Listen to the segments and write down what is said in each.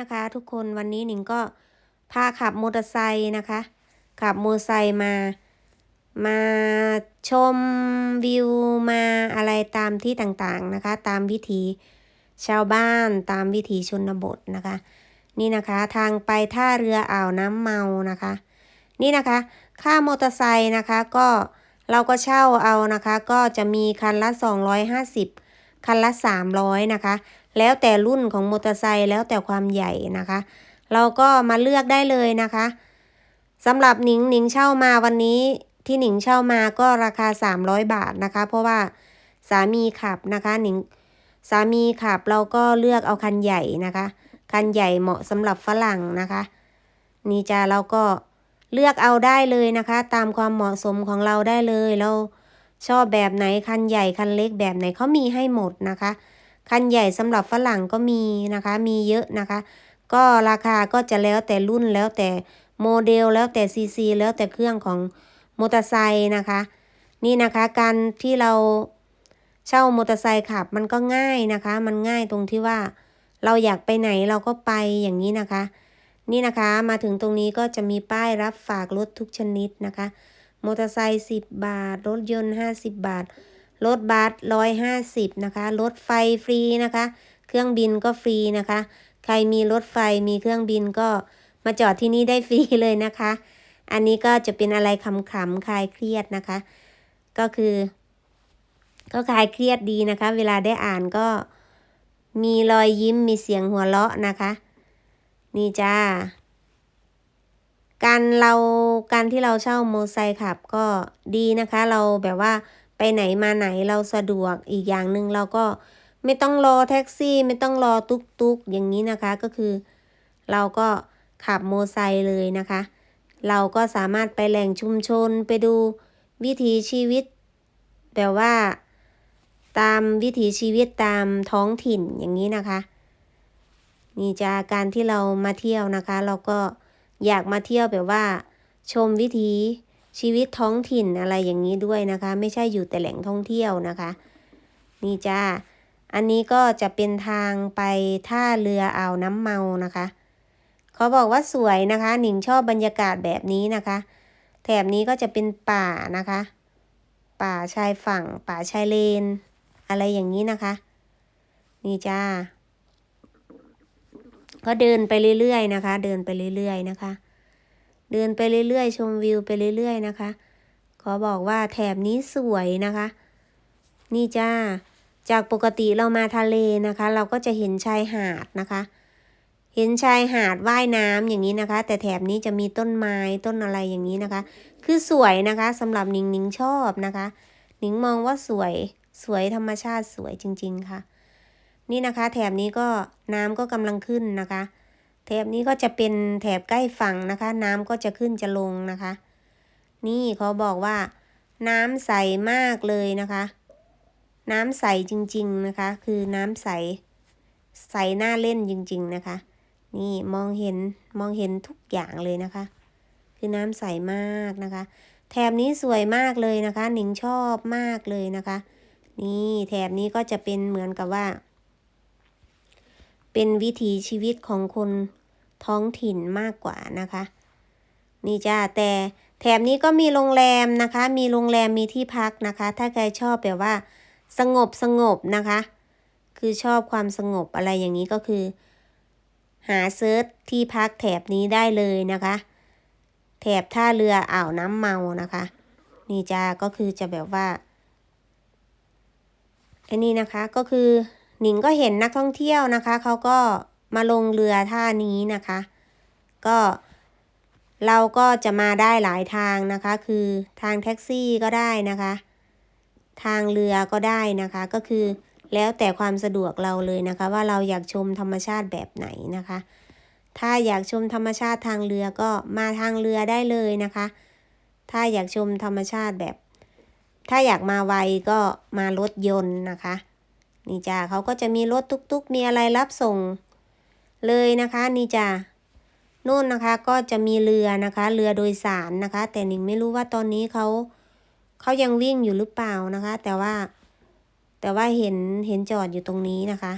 นะคะ ทุกคนวันนี้หนิงก็พาขับมอเตอร์ไซค์นะคะ ขับมอเตอร์ไซค์มา มาชมวิวมาอะไรตามที่ต่างๆนะคะ ตามวิถีชาวบ้านตามวิถีชนบทนะคะ นี่นะคะทางไปท่าเรืออ่าวน้ำเมานะคะ นี่นะคะ ค่ามอเตอร์ไซค์นะคะก็เราก็เช่าเอานะคะ ก็จะมีคันละ 250 คันละ 300 นะคะ แล้วแต่รุ่นของมอเตอร์ไซค์แล้วแต่ความใหญ่นะคะ เราก็มาเลือกได้เลยนะคะสำหรับหนิงหนิงเช่ามาวันนี้ที่หนิงเช่ามาก็ราคา 300 บาทนะคะ เพราะว่าสามีขับนะคะหนิงสามีขับเราก็เลือกเอาคันใหญ่นะคะ คันใหญ่เหมาะสำหรับฝรั่งนะคะ นี่จ้าเราก็เลือกเอาได้เลยนะคะ ตามความเหมาะสมของเราได้เลยเราชอบแบบไหนคันใหญ่คันเล็กแบบไหนเขามีให้หมดนะคะ คันใหญ่สำหรับฝรั่งก็มีนะคะ มีเยอะนะคะ ก็ราคาก็จะแล้วแต่รุ่นแล้วแต่โมเดลแล้วแต่ซีซีแล้วแต่เครื่องของมอเตอร์ไซค์นะคะ นี่นะคะการที่เราเช่ามอเตอร์ไซค์ขับมันก็ง่ายนะคะ มันง่ายตรงที่ว่า เราอยากไปไหนเราก็ไปอย่างนี้นะคะ นี่นะคะมาถึงตรงนี้ก็จะมีป้ายรับฝากรถทุกชนิดนะคะมอเตอร์ไซค์10 บาท รถยนต์ 50 บาท รถบัส150นะคะรถไฟฟรีนะคะ เครื่องบินก็ฟรีนะคะ ใครมีรถไฟมีเครื่องบินก็มาจอดที่นี่ได้ฟรีเลยนะคะ อันนี้ก็จะเป็นอะไรขำๆคลายเครียดนะคะ ก็คือ ก็คลายเครียดดีนะคะ เวลาได้อ่านก็มีรอยยิ้มมีเสียงหัวเราะนะคะ นี่จ้าการเราการที่เราเช่าโมไซค์ขับก็ดีนะคะ เราแบบว่า ไปไหนมาไหนเราสะดวกอีกอย่างหนึ่งเราก็ไม่ต้องรอแท็กซี่ ไม่ต้องรอตุกตุกอย่างนี้นะคะก็คือ เราก็ขับโมไซค์เลยนะคะ เราก็สามารถไปแหล่งชุมชนไปดูวิถีชีวิตแบบว่า ตามวิถีชีวิตตามท้องถิ่นอย่างนี้นะคะ นี่จะการที่เรามาเที่ยวนะคะ เราก็อยากมาเที่ยวแบบว่า ชมวิถี ชีวิตท้องถิ่นอะไรอย่างนี้ด้วยนะคะ ไม่ใช่อยู่แต่แหล่งท่องเที่ยวนะคะ นี่จ้าอันนี้ก็จะเป็นทางไปท่าเรืออ่าวน้ำเมานะคะเขาบอกว่าสวยนะคะ หนิงชอบบรรยากาศแบบนี้นะคะ แถบนี้ก็จะเป็นป่านะคะ ป่าชายฝั่ง ป่าชายเลน อะไรอย่างนี้นะคะ นี่จ้า ก็เดินไปเรื่อยๆนะคะ เดินไปเรื่อยๆนะคะ เดินไปเรื่อยๆ ชมวิวไปเรื่อยๆนะคะ ขอบอกว่าแถบนี้สวยนะคะ นี่จ้า จากปกติเรามาทะเลนะคะ เราก็จะเห็นชายหาดนะคะ เห็นชายหาดว่ายน้ำอย่างนี้นะคะ แต่แถบนี้จะมีต้นไม้ต้นอะไรอย่างนี้นะคะ คือสวยนะคะสำหรับนิงนิงชอบนะคะ นิงมองว่าสวยสวยธรรมชาติสวยจริง ๆค่ะ นี่นะคะ แถบนี้ก็น้ำก็กำลังขึ้นนะคะ แถบนี้ก็จะเป็นแถบใกล้ฝั่งนะคะ น้ำก็จะขึ้นจะลงนะคะ นี่เขาบอกว่า น้ำใสมากเลยนะคะ น้ำใสจริง ๆนะคะ คือน้ำใส ใสน่าเล่นจริง ๆนะคะ นี่มองเห็นมองเห็นทุกอย่างเลยนะคะ คือน้ำใสมากนะคะ แถบนี้สวยมากเลยนะคะ หนิงชอบมากเลยนะคะ นี่แถบนี้ก็จะเป็นเหมือนกับว่า เป็นวิถีชีวิตของคนท้องถิ่นมากกว่านะคะ นี่จ้าแต่แถบนี้ก็มีโรงแรมนะคะ มีโรงแรมมีที่พักนะคะ ถ้าใครชอบแบบว่า สงบสงบนะคะ คือชอบความสงบอะไรอย่างนี้ก็คือ หาเซิร์ชที่พักแถบนี้ได้เลยนะคะ แถบท่าเรืออ่าวน้ำเมานะคะ นี่จ้าก็คือจะแบบว่าอันนี้นะคะก็คือ หนิงก็เห็นนักท่องเที่ยวนะคะเขาก็มาลงเรือท่านี้นะคะ ก็เราก็จะมาได้หลายทางนะคะ คือทางแท็กซี่ก็ได้นะคะ ทางเรือก็ได้นะคะ ก็คือแล้วแต่ความสะดวกเราเลยนะคะ ว่าเราอยากชมธรรมชาติแบบไหนนะคะ ถ้าอยากชมธรรมชาติทางเรือก็มาทางเรือได้เลยนะคะ ถ้าอยากชมธรรมชาติแบบ ถ้าอยากมาไวก็มารถยนต์นะคะ นี่จ้าเขาก็จะมีรถตุกๆ มีอะไรรับส่งเลยนะคะ นี่จ้านู่นนะคะก็จะมีเรือนะคะ เรือโดยสารนะคะ แต่หนิงไม่รู้ว่าตอนนี้เขาเขายังวิ่งอยู่หรือเปล่านะคะ แต่ว่าแต่ว่าเห็นเห็นจอดอยู่ตรงนี้นะคะ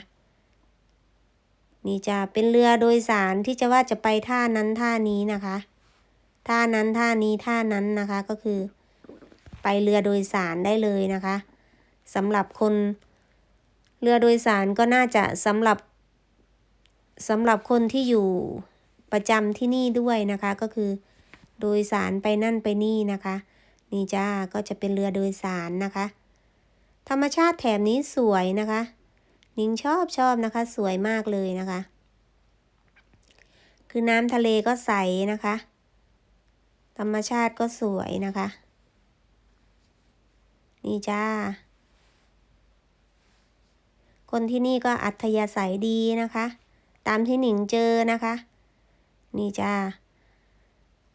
นี่จะเป็นเรือโดยสารที่จะว่าจะไปท่านั้นท่านี้นะคะ ท่านั้นท่านี้ท่านั้นนะคะก็คือ ไปเรือโดยสารได้เลยนะคะสำหรับคน เรือโดยสารก็น่าจะสำหรับสำหรับคนที่อยู่ประจำที่นี่ด้วยนะคะ ก็คือโดยสารไปนั่นไปนี่นะคะ นี่จ้าก็จะเป็นเรือโดยสารนะคะ ธรรมชาติแถบนี้สวยนะคะ นิ้งชอบชอบนะคะ สวยมากเลยนะคะ คือน้ำทะเลก็ใสนะคะ ธรรมชาติก็สวยนะคะ นี่จ้า คนที่นี่ก็อัธยาศัยดีนะคะ ตามที่หนิงเจอนะคะ นี่จ้า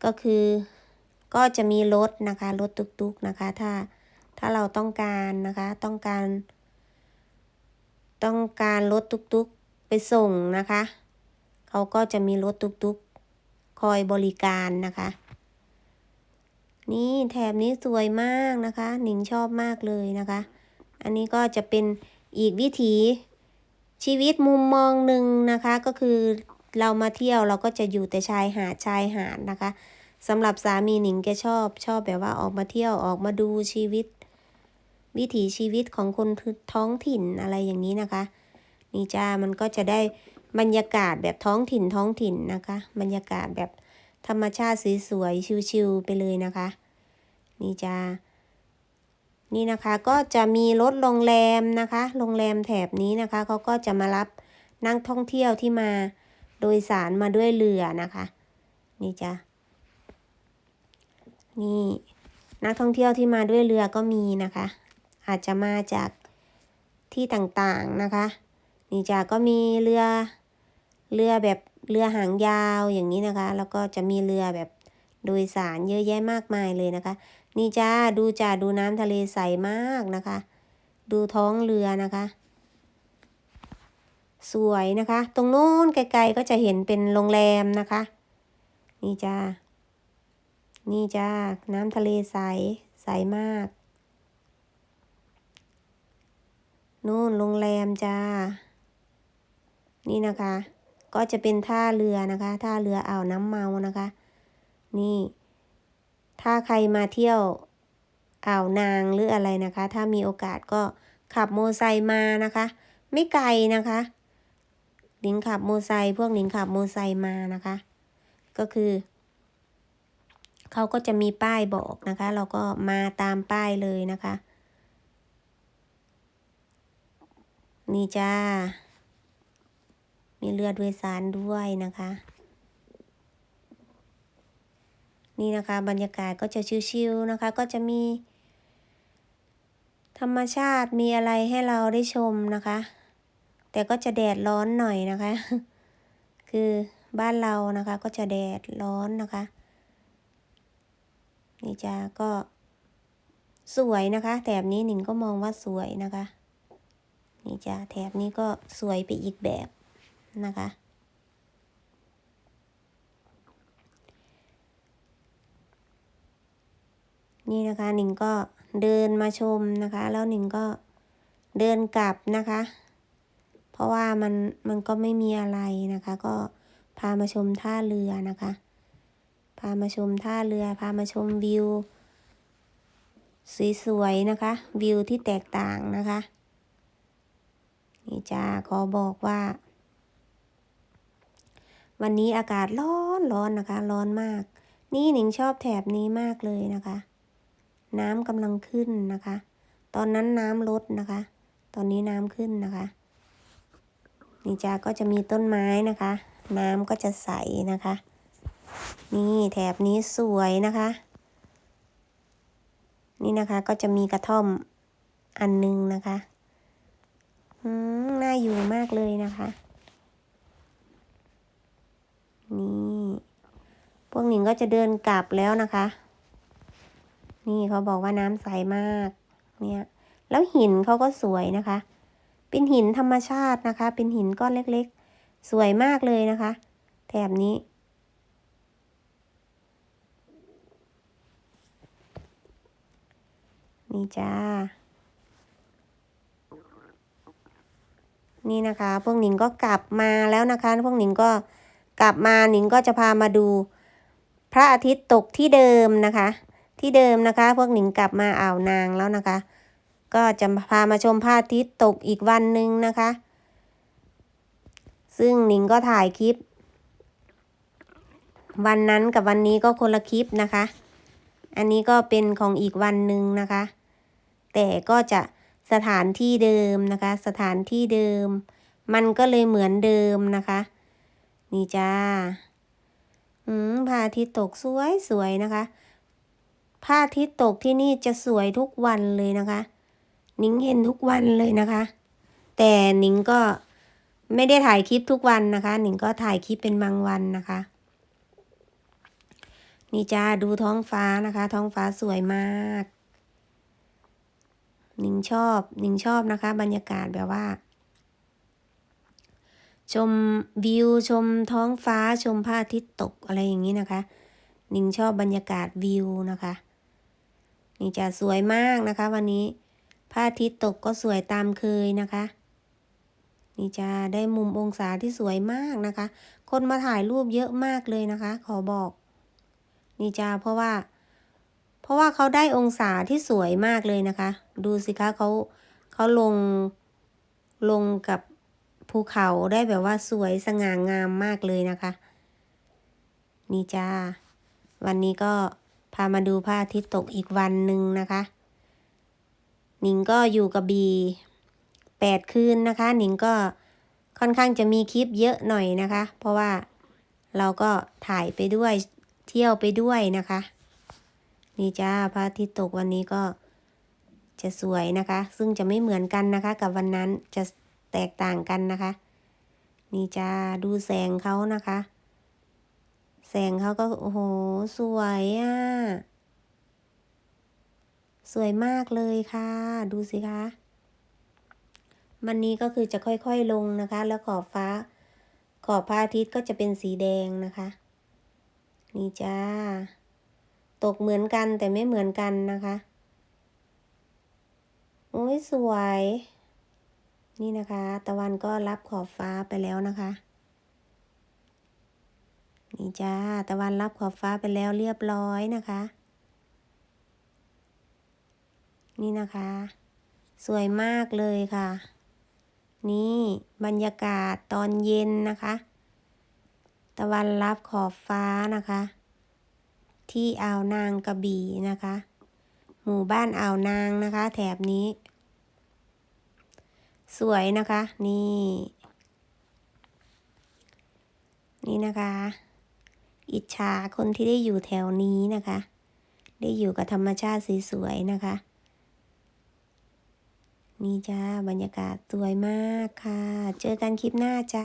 ก็คือก็จะมีรถนะคะรถตุกๆนะคะ ถ้าถ้าเราต้องการนะคะ ต้องการ ต้องการรถตุกๆไปส่งนะคะเขาก็จะมีรถตุกๆคอยบริการนะคะ นี่แถบนี้สวยมากนะคะ หนิงชอบมากเลยนะคะ อันนี้ก็จะเป็น อีกวิถีชีวิตมุมมองหนึ่งนะคะก็คือเรามาเที่ยวเราก็จะอยู่แต่ชายหาดชายหาดนะคะสำหรับสามีหนิงแกชอบชอบแบบว่าออกมาเที่ยวออกมาดูชีวิต วิถีชีวิตของคนท้องถิ่นอะไรอย่างนี้นะคะ นี่จ้ามันก็จะได้บรรยากาศแบบท้องถิ่นท้องถิ่นนะคะ บรรยากาศแบบธรรมชาติสวยๆชิวๆไปเลยนะคะ นี่จ้า นี่นะคะก็จะมีรถโรงแรมนะคะ โรงแรมแถบนี้นะคะเขาก็จะมารับนักท่องเที่ยวที่มาโดยสารมาด้วยเรือนะคะ นี่จ้ะนี่นักท่องเที่ยวที่มาด้วยเรือก็มีนะคะ อาจจะมาจากที่ต่างๆนะคะ นี่จ้ะก็มีเรือเรือแบบเรือหางยาวอย่างนี้นะคะ แล้วก็จะมีเรือแบบโดยสารเยอะแยะมากมายเลยนะคะ นี่จ้าดูจ้าดูน้ำทะเลใสมากนะคะ ดูท้องเรือนะคะ สวยนะคะ ตรงโน้นไกลๆก็จะเห็นเป็นโรงแรมนะคะ นี่จ้านี่จ้าน้ำทะเลใสใสมากนู่นโรงแรมจ้า นี่นะคะ ก็จะเป็นท่าเรือนะคะ ท่าเรืออ่าวน้ำเมานะคะ นี่ ถ้าใครมาเที่ยวอ่าวนางหรืออะไรนะคะ ถ้ามีโอกาสก็ขับโมไซค์มานะคะ ไม่ไกลนะคะหนิงขับโมไซค์พวกหนิงขับโมไซค์มานะคะ ก็คือเขาก็จะมีป้ายบอกนะคะ เราก็มาตามป้ายเลยนะคะ นี่จ้า มีเรือโดยสารด้วยนะคะ นี่นะคะบรรยากาศก็จะชิวๆนะคะ ก็จะมี ธรรมชาติมีอะไรให้เราได้ชมนะคะ แต่ก็จะแดดร้อนหน่อยนะคะ คือบ้านเรานะคะก็จะแดดร้อนนะคะ นี่จ้าก็สวยนะคะแถบนี้หนิงก็มองว่าสวยนะคะ นี่จ้าแถบนี้ก็สวยไปอีกแบบนะคะ นี่นะคะหนิงก็เดินมาชมนะคะ แล้วหนิงก็เดินกลับนะคะ เพราะว่ามันมันก็ไม่มีอะไรนะคะ ก็พามาชมท่าเรือนะคะ พามาชมท่าเรือ พามาชมวิว สวยๆนะคะ วิวที่แตกต่างนะคะ นี่จ้าขอบอกว่า วันนี้อากาศร้อนร้อนนะคะ ร้อนมาก นี่หนิงชอบแถบนี้มากเลยนะคะ น้ำกำลังขึ้นนะคะ ตอนนั้นน้ำลดนะคะ ตอนนี้น้ำขึ้นนะคะนี่จ้าก็จะมีต้นไม้นะคะ น้ำก็จะใสนะคะ นี่แถบนี้สวยนะคะ นี่นะคะก็จะมีกระท่อมอันหนึงนะคะอืมน่าอยู่มากเลยนะคะ นี่ พวกหนิงก็จะเดินกลับแล้วนะคะ นี่เขาบอกว่าน้ำใสมาก เนี่ย แล้วหินเขาก็สวยนะคะ เป็นหินธรรมชาตินะคะ เป็นหินก้อนเล็กๆ สวยมากเลยนะคะ แถบนี้ นี่จ้านนี่นะคะ พวกหนิงก็กลับมาแล้วนะคะ พวกหนิงก็กลับมาหนิงก็จะพามาดู พระอาทิตย์ตกที่เดิมนะคะ ที่เดิมนะคะ พวกหนิงกลับมาอ่าวนางแล้วนะคะ ก็จะพามาชมพระอาทิตย์ตกอีกวันหนึ่งนะคะ ซึ่งหนิงก็ถ่ายคลิป วันนั้นกับวันนี้ก็คนละคลิปนะคะ อันนี้ก็เป็นของอีกวันหนึ่งนะคะ แต่ก็จะสถานที่เดิมนะคะ สถานที่เดิม มันก็เลยเหมือนเดิมนะคะ นี่จ้า อืมพระอาทิตย์ตกสวยสวยนะคะ พระอาทิตย์ตกที่นี่จะสวยทุกวันเลยนะคะ นิงเห็นทุกวันเลยนะคะ แต่นิงก็ไม่ได้ถ่ายคลิปทุกวันนะคะนิงก็ถ่ายคลิปเป็นบางวันนะคะ นี่จ้าดูท้องฟ้านะคะ ท้องฟ้าสวยมากนิงชอบนิงชอบนะคะ บรรยากาศแบบว่า ชมวิวชมท้องฟ้าชมพระอาทิตย์ตกอะไรอย่างนี้นะคะนิงชอบบรรยากาศวิวนะคะ นี่จะสวยมากนะคะวันนี้พระอาทิตย์ตกก็สวยตามเคยนะคะ นี่จะได้มุมองศาที่สวยมากนะคะ คนมาถ่ายรูปเยอะมากเลยนะคะ ขอบอก นี่จ้าเพราะว่า เพราะว่าเขาได้องศาที่สวยมากเลยนะคะ ดูสิคะเขาเขาลงลงกับภูเขาได้แบบว่าสวยสง่างามมากเลยนะคะ นี่จ้า วันนี้ก็ พามาดูพระอาทิตย์ตกอีกวันหนึ่งนะคะ หนิงก็อยู่กับบีแปดคืนนะคะ หนิงก็ค่อนข้างจะมีคลิปเยอะหน่อยนะคะ เพราะว่าเราก็ถ่ายไปด้วยเที่ยวไปด้วยนะคะ นี่จ้าพระอาทิตย์ตกวันนี้ก็จะสวยนะคะ ซึ่งจะไม่เหมือนกันนะคะ กับวันนั้นจะแตกต่างกันนะคะ นี่จ้าดูแสงเขานะคะ แสงเขาก็โอ้โหสวยอะ สวยมากเลยค่ะ ดูสิคะวันนี้ก็คือจะค่อยๆลงนะคะ แล้วขอบฟ้า ขอบพระอาทิตย์ก็จะเป็นสีแดงนะคะ นี่จ้า ตกเหมือนกันแต่ไม่เหมือนกันนะคะโอ้ยสวย นี่นะคะ ตะวันก็รับขอบฟ้าไปแล้วนะคะ นี่จ้าตะวันรับขอบฟ้าไปแล้วเรียบร้อยนะคะ นี่นะคะ สวยมากเลยค่ะ นี่บรรยากาศตอนเย็นนะคะ ตะวันรับขอบฟ้านะคะ ที่อ่าวนางกระบี่นะคะ หมู่บ้านอ่าวนางนะคะ แถบนี้ สวยนะคะ นี่ นี่นะคะ อิจฉาคนที่ได้อยู่แถวนี้นะคะ ได้อยู่กับธรรมชาติสวยๆนะคะ นี่จ้าบรรยากาศสวยมากค่ะ เจอกันคลิปหน้าจ้า